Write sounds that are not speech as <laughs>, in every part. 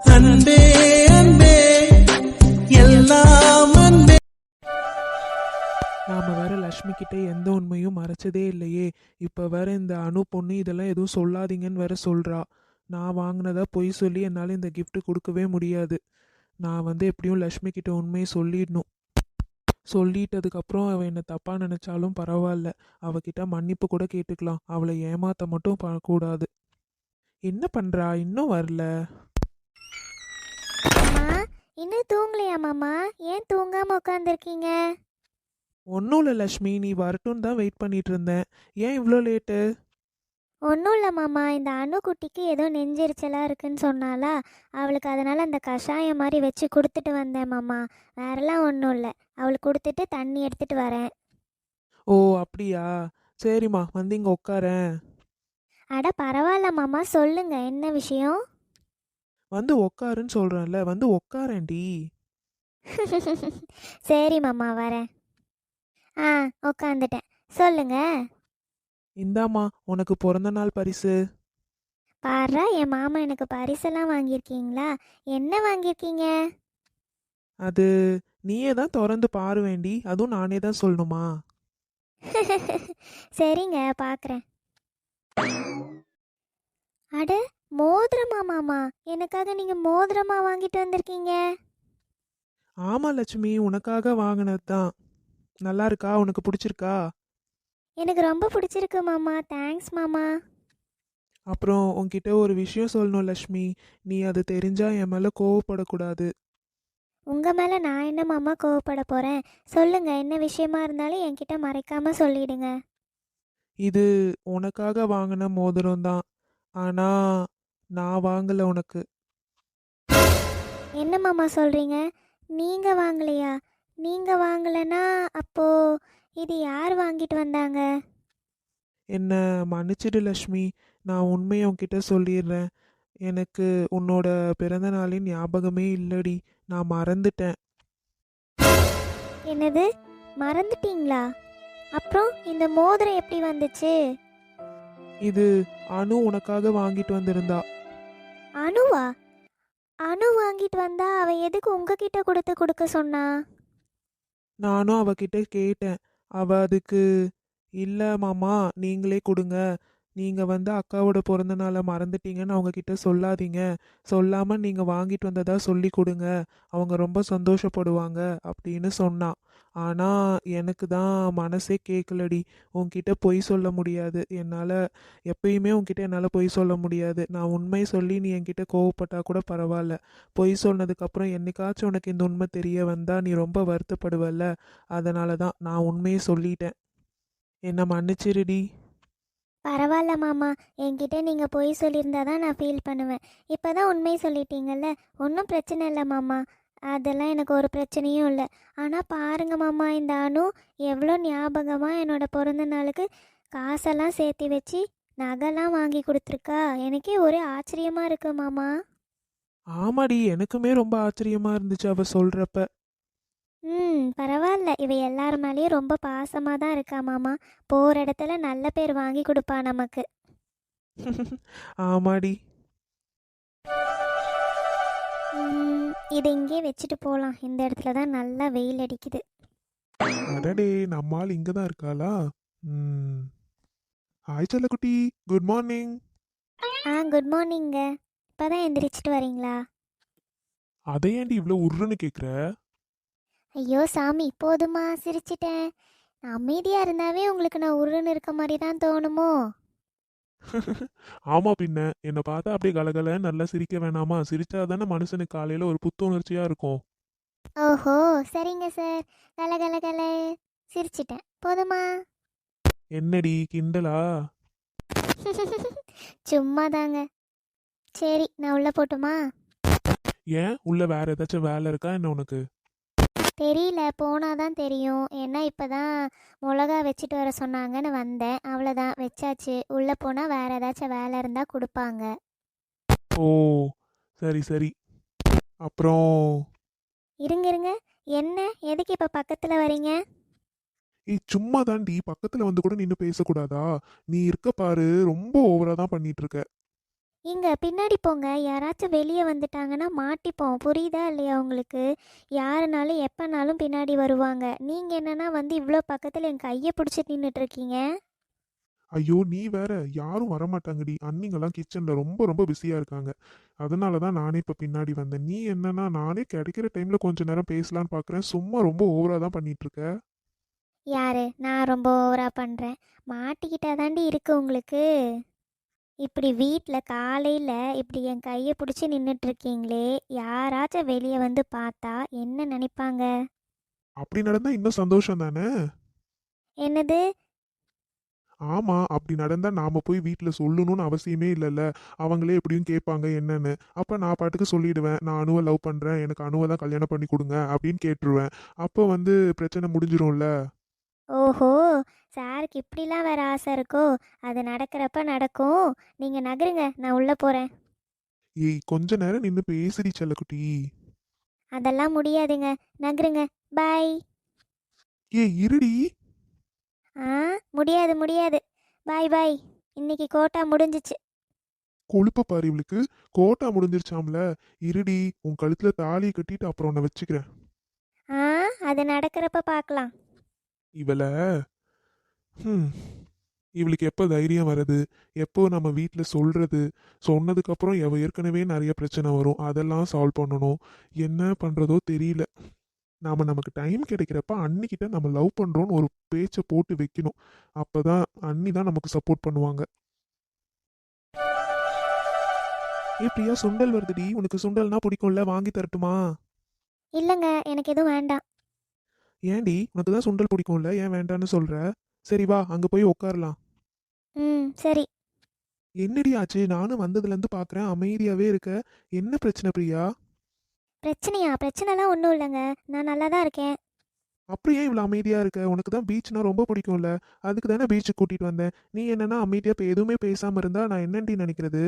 அன்பே அன்பே எல்லாம் அன்பே. நாம வேற லக்ஷ்மி கிட்ட எந்த உண்மையும் மறைச்சதே இல்லையே. இப்ப வேற இந்த அணு பொண்ணு இதெல்லாம் எதுவும் சொல்லாதீங்கன்னு வேற சொல்றா. நான் வாங்கினதா பொய் சொல்லி என்னால் இந்த கிஃப்ட் கொடுக்கவே முடியாது. நான் வந்து எப்படியும் லக்ஷ்மி கிட்ட உண்மையை சொல்லிடணும். சொல்லிட்டதுக்கப்புறம் அவள் என்னை தப்பாக நினச்சாலும் பரவாயில்ல. அவகிட்ட மன்னிப்பு கூட கேட்டுக்கலாம். அவளை ஏமாத்த மட்டும் பண்ணக்கூடாது என்ன பண்ணுறா இன்னும் வரல. இன்னும் தூங்கலையா மாமா? ஏன் தூங்காம உட்காந்துருக்கீங்க ஒன்றும் இல்லை லக்ஷ்மி நீ வரட்டும்னு தான் வெயிட் பண்ணிட்டு இருந்தேன். ஏன் இவ்வளோ லேட்டு ஒன்றும் இல்லை மாமா. இந்த அணுக்குட்டிக்கு ஏதோ நெஞ்செரிச்சலாக இருக்குன்னு சொன்னாலா அவளுக்கு அதனால் அந்த கஷாயம் மாதிரி வச்சு கொடுத்துட்டு வந்தேன் மாமா. வேறெல்லாம் ஒன்றும் இல்லை. அவளுக்கு கொடுத்துட்டு தண்ணி எடுத்துட்டு வரேன். ஓ அப்படியா? சரிம்மா. வந்து இங்கே உட்காரேன் அட பரவாயில்ல மாமா. சொல்லுங்க. என்ன விஷயம்? வந்து உட்காருன்னு சொல்கிறேன்ல வந்து உட்காரேன்டி <laughs> சரி மாமா வரேன். ஆ உட்காந்துட்டேன் சொல்லுங்க. இந்தாம்மா உனக்கு பிறந்த நாள் பரிசு. பாரா என் மாமா எனக்கு பரிசெல்லாம் வாங்கியிருக்கீங்களா? என்ன வாங்கியிருக்கீங்க? அது நீயே தான் திறந்து பாரு வேண்டி அதுவும் நானே தான் சொல்லணுமா? <laughs> சரிங்க பார்க்குறேன் அட மோதிரமா மாமா? எனக்காக நீங்கள் மோதிரமா வாங்கிட்டு வந்திருக்கீங்க. ஆமாம் லட்சுமி. உனக்காக வாங்கினது தான் நல்லா இருக்கா உனக்கு பிடிச்சிருக்கா? எனக்கு ரொம்ப பிடிச்சிருக்கு மாமா. தேங்க்ஸ் மாமா. அப்புறம் உன்கிட்ட ஒரு விஷயம் சொல்லணும் லட்சுமி. நீ அது தெரிஞ்சா என் மேலே கோவப்படக்கூடாது. உங்கள் மேலே நான் என்ன மாமா கோவப்பட போகிறேன் சொல்லுங்க. என்ன விஷயமா இருந்தாலும் என்கிட்ட மறைக்காம சொல்லிடுங்க. இது உனக்காக வாங்கின மோதிரம் தான் ஆனால் நான் வாங்கலை உனக்கு. என்ன மாமா சொல்கிறீங்க நீங்கள் வாங்கலையா? நீங்கள் வாங்கலைன்னா அப்போது இது யார் வாங்கிட்டு வந்தாங்க? என்ன மன்னிச்சிடு லக்ஷ்மி நான் உண்மையை உன்கிட்ட சொல்லிடுறேன் எனக்கு உன்னோட பிறந்த நாளின் ஞாபகமே இல்லடி நான் மறந்துட்டேன். என்னது? மறந்துட்டீங்களா? அப்புறம் இந்த மோதிரம் எப்படி வந்துச்சு? இது அனு உனக்காக வாங்கிட்டு வந்திருந்தா. அணுவா அணு வாங்கிட்டு வந்தா அவ எதுக்கு உங்ககிட்ட கொடுத்து கொடுக்க சொன்னா? நானும் அவகிட்ட கேட்டேன். அவ அதுக்கு இல்ல மாமா நீங்களே கொடுங்க. நீங்கள் வந்து அக்காவோட பிறந்த நாளை மறந்துட்டீங்கன்னு அவங்கக்கிட்ட சொல்லாதீங்க. சொல்லாமல் நீங்கள் வாங்கிட்டு வந்ததா சொல்லி கொடுங்க. அவங்க ரொம்ப சந்தோஷப்படுவாங்க அப்படின்னு சொன்னான் ஆனால் எனக்கு தான் மனசே கேட்கலடி உன்கிட்ட பொய் சொல்ல முடியாது. என்னால் எப்பயுமே உன்கிட்ட என்னால் பொய் சொல்ல முடியாது. நான் உண்மை சொல்லி நீ என்கிட்ட கோவப்பட்டால் கூட பரவாயில்ல பொய் சொன்னதுக்கப்புறம் என்னைக்காச்சும் உனக்கு இந்த உண்மை தெரிய வந்தால் நீ ரொம்ப வருத்தப்படுவல்ல. அதனால தான் நான் உண்மையை சொல்லிட்டேன். என்னை மன்னிச்சிருடி. பரவாயில்ல மாமா. என்கிட்ட நீங்கள் பொய் சொல்லியிருந்தா தான் நான் ஃபீல் பண்ணுவேன். இப்போ தான் உண்மை சொல்லிட்டீங்கல்ல? ஒன்றும் பிரச்சனை இல்லை மாமா. அதெல்லாம் எனக்கு ஒரு பிரச்சனையும் இல்லை. ஆனால் பாருங்க மாமா இந்த அணு எவ்வளோ ஞாபகமாக என்னோட பிறந்த நாளுக்கு காசெல்லாம் சேர்த்து வச்சு நகைலாம் வாங்கி கொடுத்துருக்கா. எனக்கே ஒரே ஆச்சரியமாக இருக்கு மாமா. ஆமாடி எனக்குமே ரொம்ப ஆச்சரியமாக இருந்துச்சு அவள் சொல்கிறப்ப ம் பரவாயில்ல இவ எல்லார் மேலேயும் ரொம்ப பாசமாக தான் இருக்கா மாமா. போகிற இடத்துல நல்ல பேர் வாங்கி கொடுப்பா நமக்கு. <laughs> ஆமாடி. ம், இது இங்கே வச்சுட்டு போகலாம் இந்த இடத்துல தான் நல்லா வெயில் அடிக்குது. அடடே நம்மால் இங்க தான் இருக்காளா? ம். ஹாய் செல்லக்குட்டி. குட் மார்னிங் ஆ குட் மார்னிங்க இப்போ தான் எந்திரிச்சிட்டு வரீங்களா? அதை ஏன்டி இவ்வளோ உருன்னு கேட்குற ஐயோ சாமி போதுமா சிரிச்சிட்டேன். நான் அமைதியாக இருந்தாவே உங்களுக்கு நான் உருன்னு இருக்க மாதிரி தான் தோணுமோ? <laughs> ஆமா பின்ன என்னை பார்த்தா அப்படியே கலகல நல்லா சிரிக்க வேணாமா? சிரிச்சா தானே மனுஷனுக்கு காலையில ஒரு புத்துணர்ச்சியா இருக்கும். ஓஹோ சரிங்க சார். கல கல கல. சிரிச்சிட்டேன். போதுமா? என்னடி கிண்டலா? <laughs> சும்மா தாங்க சரி நான் உள்ளே போட்டுமா? ஏன்? உள்ள வேற ஏதாச்சும் வேலை இருக்கா என்ன உனக்கு? தெரியல. போனால் தான் தெரியும். ஏன்னா இப்போ தான் மிளகா வச்சுட்டு வர சொன்னாங்கன்னு வந்தேன். அவ்வளோதான் வச்சாச்சு. உள்ளே போனால் வேறு ஏதாச்சும் வேலை இருந்தால் கொடுப்பாங்க. ஓ சரி சரி. அப்புறம்? இருங்க இருங்க. என்ன? எதுக்கு இப்போ பக்கத்தில் வரீங்க ஏய் சும்மா தாண்டி பக்கத்துல வந்து கூட நின்று பேசக்கூடாதா? நீ இருக்க பாரு. ரொம்ப ஓவரா தான் பண்ணிட்டு இருக்க. இங்க பின்னாடி போங்க. யாராச்சும் வெளியே வந்துட்டாங்கன்னா மாட்டிப்போம். புரியுதா இல்லையா உங்களுக்கு? யாருனாலும் எப்போனாலும் பின்னாடி வருவாங்க. நீங்கள் என்னன்னா வந்து இவ்வளோ பக்கத்தில் என் கையை பிடிச்சிட்டு நின்றுட்டு இருக்கீங்க ஐயோ நீ வேற. யாரும் வரமாட்டாங்கடி. அண்ணிங்கெல்லாம் கிச்சன்ல ரொம்ப ரொம்ப பிஸியா இருக்காங்க. அதனால தான் நானே இப்ப பின்னாடி வந்தேன். நீ என்னன்னா நானே கிடைக்கிற டைம்ல கொஞ்ச நேரம் பேசலான்னு பாக்குறேன். சும்மா ரொம்ப ஓவரா தான் பண்ணிட்டு இருக்க யாரு? நான் ரொம்ப ஓவராக பண்ணுறேன் மாட்டிக்கிட்டா தாண்டி இருக்கு உங்களுக்கு. இப்படி வீட்டில் காலையில் இப்படி என் கையை பிடிச்சி நின்றுட்டு இருக்கீங்களே யாராச்சும் வெளியே வந்து பார்த்தா என்ன நினைப்பாங்க? அப்படி நடந்தா இன்னும் சந்தோஷம் தானே? என்னது? ஆமா அப்படி நடந்தா நாம போய் வீட்ல சொல்லணும்னு அவசியமே இல்லைல்ல. அவங்களே எப்படியும் கேட்பாங்க என்னன்னு. அப்ப நான் பாட்டுக்கு சொல்லிடுவேன் நான் அணுவை லவ் பண்றேன் எனக்கு அணுவை தான் கல்யாணம் பண்ணி கொடுங்க அப்படின்னு கேட்டுருவேன். அப்போ வந்து பிரச்சனை முடிஞ்சிரும்ல? ஓஹோ சாருக்கு இப்படிலாம் வேற ஆசை இருக்கோ? அது நடக்கிறப்ப நடக்கும். நீங்கள் நகருங்க நான் உள்ளே போகிறேன் ஏய் கொஞ்ச நேரம் நின்று பேசுடி செல்லக்குட்டி. அதெல்லாம் முடியாதுங்க. நகருங்க. பாய். ஏய் இருடி. ஆ முடியாது முடியாது. பாய் பாய். இன்னைக்கு கோட்டா முடிஞ்சிச்சு. கொழுப்ப பாரு இவளுக்கு. கோட்டா முடிஞ்சிருச்சாம்ல. இருடி உன் கழுத்துல தாலியை கட்டிட்டு அப்புறம் உன்னை வச்சுக்கிறேன். ஆ அது நடக்கிறப்ப பார்க்கலாம் இவளை? ம் இவளுக்கு எப்போ தைரியம் வருது எப்போ நம்ம வீட்டில் சொல்கிறது சொன்னதுக்கப்புறம் எவ ஏற்கனவே நிறைய பிரச்சனை வரும். அதெல்லாம் சால்வ் பண்ணணும். என்ன பண்ணுறதோ தெரியல. நாம நமக்கு டைம் கிடைக்கிறப்ப அன்னிக்கிட்ட நம்ம லவ் பண்ணுறோன்னு ஒரு பேச்சை போட்டு வைக்கணும். அப்போ தான் அன்னி தான் நமக்கு சப்போர்ட் பண்ணுவாங்க. ஏ பிரியா சுண்டல் வருதுடி. உனக்கு சுண்டல்னா பிடிக்கும்ல? வாங்கி தரட்டுமா? இல்லைங்க. எனக்கு எதுவும் வேண்டாம். ஏன்டி உனக்கு தான் சுண்டல் பிடிக்கும்ல? ஏன் வேண்டான்னு சொல்ற? சரி வா அங்க போய் உட்காரலாம் ம் சரி. என்னடி ஆச்சு? நானும் வந்ததுலேருந்து பார்க்குறேன் அமைதியாவே இருக்க. என்ன பிரச்சனை பிரியா? பிரச்சனையா? பிரச்சனைலாம் ஒன்றும் இல்லைங்க. நான் நல்லா தான் இருக்கேன். அப்புறம் ஏன் இவ்வளோ அமைதியா இருக்க? உனக்கு தான் பீச்னா ரொம்ப பிடிக்கும்ல. அதுக்கு தானே பீச்சுக்கு கூட்டிட்டு வந்தேன். நீ என்னன்னா அமைதியா இப்போ எதுவுமே பேசாம இருந்தா நான் என்னடி நினைக்கிறது?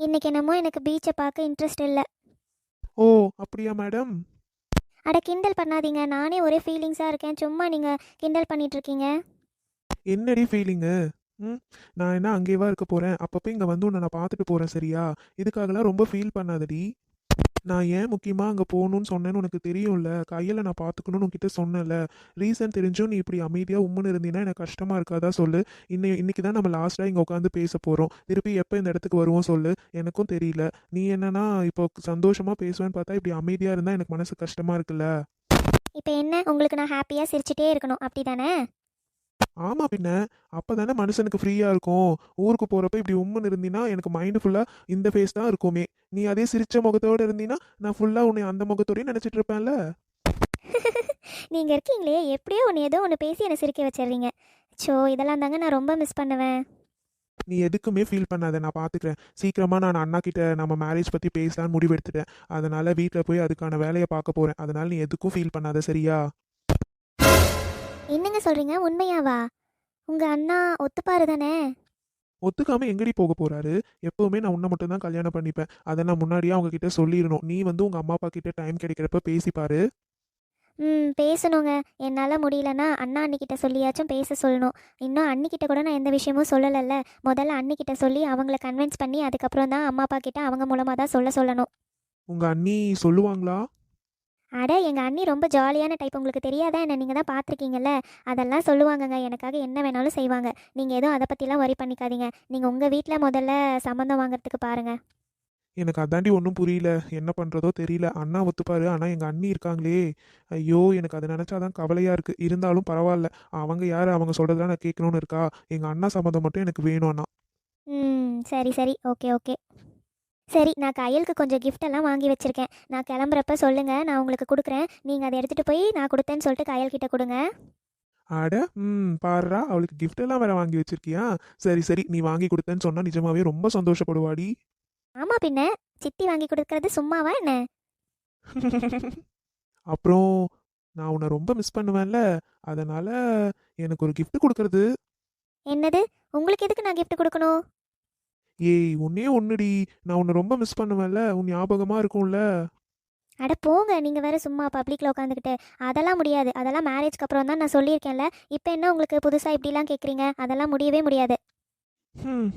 இன்னைக்கு என்னமோ எனக்கு பீச்சை பார்க்க இன்ட்ரெஸ்ட் இல்லை. ஓ அப்படியா மேடம் அட கிண்டல் பண்ணாதீங்க. நானே ஒரே ஃபீலிங்ஸாக இருக்கேன். சும்மா நீங்கள் கிண்டல் பண்ணிகிட்ருக்கீங்க என்னடி ஃபீலிங்கு ம் நான் என்ன அங்கேவா இருக்க போகிறேன் அப்பப்போ இங்கே வந்து உன்னை நான் பார்த்துட்டு போகிறேன் சரியா? இதுக்காகலாம் ரொம்ப ஃபீல் பண்ணாதடி. நான் ஏன் முக்கியமாக அங்கே போகணும்னு சொன்னேன்னு உனக்கு தெரியும்ல? கையில் நான் பார்த்துக்கணும்னு உன்கிட்ட சொன்னேன்ல. ரீசன் தெரிஞ்சும் நீ இப்படி அமைதியாக உம்முன்னு இருந்தீன்னா எனக்கு கஷ்டமாக இருக்காதா சொல்லு. இன்னை இன்னைக்கு தான் நம்ம லாஸ்ட்டாக இங்கே உட்காந்து பேச போகிறோம் திருப்பி எப்போ இந்த இடத்துக்கு வருவோம் சொல்லு. எனக்கும் தெரியல. நீ என்னன்னா இப்போ சந்தோஷமாக பேசுவேன்னு பார்த்தா இப்படி அமைதியாக இருந்தால் எனக்கு மனசு கஷ்டமாக இருக்குல்ல? இப்போ என்ன? உங்களுக்கு நான் ஹாப்பியாக சிரிச்சிட்டே இருக்கணும். அப்படி தானே ஆமா பின்ன அப்பதானே மனுஷனுக்கு ஃப்ரீயா இருக்கும். ஊருக்கு போறப்ப இப்படி உம்முன்னு இருந்தீன்னா எனக்கு மைண்டு ஃபுல்லா இந்த ஃபேஸ் தான் இருக்குமே. நீ அதே சிரிச்ச முகத்தோட இருந்தீன்னா நான் ஃபுல்லா உன்னை அந்த முகத்தோடய நினைச்சிட்டு இருப்பேன்ல? <laughs> நீங்கள் இருக்கீங்களே எப்படியோ ஒன்று ஏதோ ஒன்று பேசி என்னை சிரிக்க வச்சிடுறீங்க. ஸோ இதெல்லாம் தாங்க நான் ரொம்ப மிஸ் பண்ணுவேன். நீ எதுக்குமே ஃபீல் பண்ணாத நான் பாத்துக்கிறேன். சீக்கிரமா நான் அண்ணா கிட்ட நம்ம மேரேஜ் பத்தி பேசலாம்னு முடிவெடுத்துட்டேன். அதனால வீட்ல போய் அதுக்கான வேலையை பார்க்க போறேன். அதனால நீ எதுக்கும் ஃபீல் பண்ணாத சரியா? என்னங்க சொல்கிறீங்க உண்மையாவா? உங்கள் அண்ணா ஒத்துப்பாரு தானே? ஒத்துக்காம எங்கடி போக போறாரு? எப்பவுமே நான் உன்னை மட்டும் தான் கல்யாணம் பண்ணிப்பேன். அதை நான் முன்னாடியே அவங்க கிட்ட சொல்லிடணும். நீ வந்து உங்க அம்மா அப்பா கிட்ட டைம் கிடைக்கிறப்ப பேசிப்பாரு ம் பேசணுங்க. என்னால் முடியலன்னா அண்ணா அண்ணிக்கிட்ட சொல்லியாச்சும் பேச சொல்லணும். இன்னும் அண்ணிக்கிட்ட கூட நான் எந்த விஷயமும் சொல்லலைல்ல. முதல்ல அண்ணிக்கிட்ட சொல்லி அவங்கள கன்வின்ஸ் பண்ணி அதுக்கப்புறம் தான் அம்மா அப்பா கிட்ட அவங்க மூலமாக தான் சொல்ல சொல்லணும். உங்க அண்ணி சொல்லுவாங்களா? அட எங்கள் அண்ணி ரொம்ப ஜாலியான டைப் உங்களுக்கு தெரியாதா என்ன? நீங்கள் தான் பார்த்துருக்கீங்கல்ல? அதெல்லாம் சொல்லுவாங்கங்க. எனக்காக என்ன வேணாலும் செய்வாங்க. நீங்கள் எதுவும் அதை பற்றிலாம் worry பண்ணிக்காதீங்க. நீங்கள் உங்கள் வீட்டில் முதல்ல சம்மந்தம் வாங்குறதுக்கு பாருங்கள் எனக்கு அதாண்டி ஒன்றும் புரியல. என்ன பண்றதோ தெரியல. அண்ணா ஒத்துப்பாரு. ஆனா எங்க அண்ணி இருக்காங்களே. ஐயோ எனக்கு அதை நினைச்சாதான் கவலையா இருக்கு. இருந்தாலும் பரவாயில்ல. அவங்க யாரு? அவங்க சொல்றதெல்லாம் நான் கேட்கணும்னு இருக்கா? எங்க அண்ணா சம்மந்தம் மட்டும் எனக்கு வேணும் அண்ணா. ம் சரி சரி. Okay okay. சரி நான் கையலுக்கு கொஞ்சம் gift எல்லாம் வாங்கி வச்சுருக்கேன். நான் கிளம்புறப்ப சொல்லுங்கள் நான் உங்களுக்கு கொடுக்குறேன். நீங்கள் அதை எடுத்துகிட்டு போய் நான் கொடுத்தேன்னு சொல்லிட்டு கையல் கிட்ட கொடுங்க. அட ம் பாருடா அவளுக்கு gift எல்லாம் வேற வாங்கி வச்சிருக்கியா? சரி சரி நீ வாங்கி கொடுத்தேன்னு சொன்னா நிஜமாவே ரொம்ப சந்தோஷப்படுவாடி. ஆமாம் பின்ன சித்தி வாங்கி கொடுக்கறது சும்மாவா என்ன? <laughs> அப்புறம் நான் உன்னை ரொம்ப மிஸ் பண்ணுவேன்ல அதனால எனக்கு ஒரு gift கொடுக்கறது. என்னது? உங்களுக்கு எதுக்கு நான் gift கொடுக்கணும்? ஏய் ஒன்னே ஒன்னுடி நான் உன்னை ரொம்ப மிஸ் பண்ணுவேன்ல. உன் ஞாபகமா இருக்கும்ல. அட போங்க. நீங்கள் வேற சும்மா பப்ளிக்கில் உட்காந்துக்கிட்டு. அதெல்லாம் முடியாது. அதெல்லாம் மேரேஜ்க்கு அப்புறம் தான் நான் சொல்லியிருக்கேன்ல. இப்போ என்ன உங்களுக்கு புதுசாக இப்படிலாம் கேட்குறீங்க அதெல்லாம் முடியவே முடியாது. ம்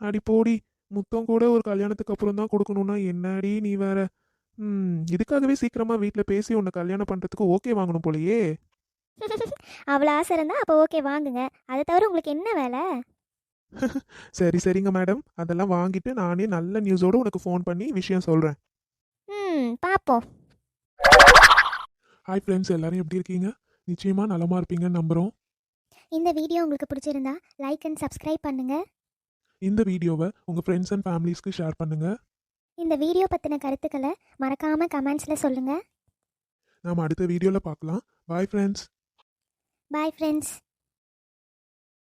அடி போடி. முத்தம் கூட ஒரு கல்யாணத்துக்கு அப்புறம் தான் கொடுக்கணும்னா என்னடி நீ வேற? ம் இதுக்காகவே சீக்கிரமா வீட்டில் பேசி உன்னை கல்யாணம் பண்ணுறதுக்கு ஓகே வாங்கணும் போலயே. <laughs> அவ்வளோ ஆசை இருந்தால் அப்போ ஓகே வாங்குங்க. அதை தவிர உங்களுக்கு என்ன வேலை? <laughs> சரி சரிங்க மேடம் அதெல்லாம் வாங்கிட்டு நானே நல்ல நியூஸோட உனக்கு ஃபோன் பண்ணி விஷயம் சொல்கிறேன் ம் பார்ப்போம் ஹாய் ஃப்ரெண்ட்ஸ் எல்லாரும் எப்படி இருக்கீங்க? நிச்சயமாக நலமாக இருப்பீங்கன்னு நம்புகிறோம் இந்த வீடியோ உங்களுக்கு பிடிச்சிருந்தா லைக் அண்ட் சப்ஸ்கிரைப் பண்ணுங்கள் இந்த வீடியோவை உங்கள் ஃப்ரெண்ட்ஸ் அண்ட் ஃபேமிலிஸ்க்கு ஷேர் பண்ணுங்கள் இந்த வீடியோ பற்றின கருத்துக்களை மறக்காமல் கமெண்ட்ஸில் சொல்லுங்கள் நாம் அடுத்த வீடியோவில் பார்க்கலாம். Bye friends bye friends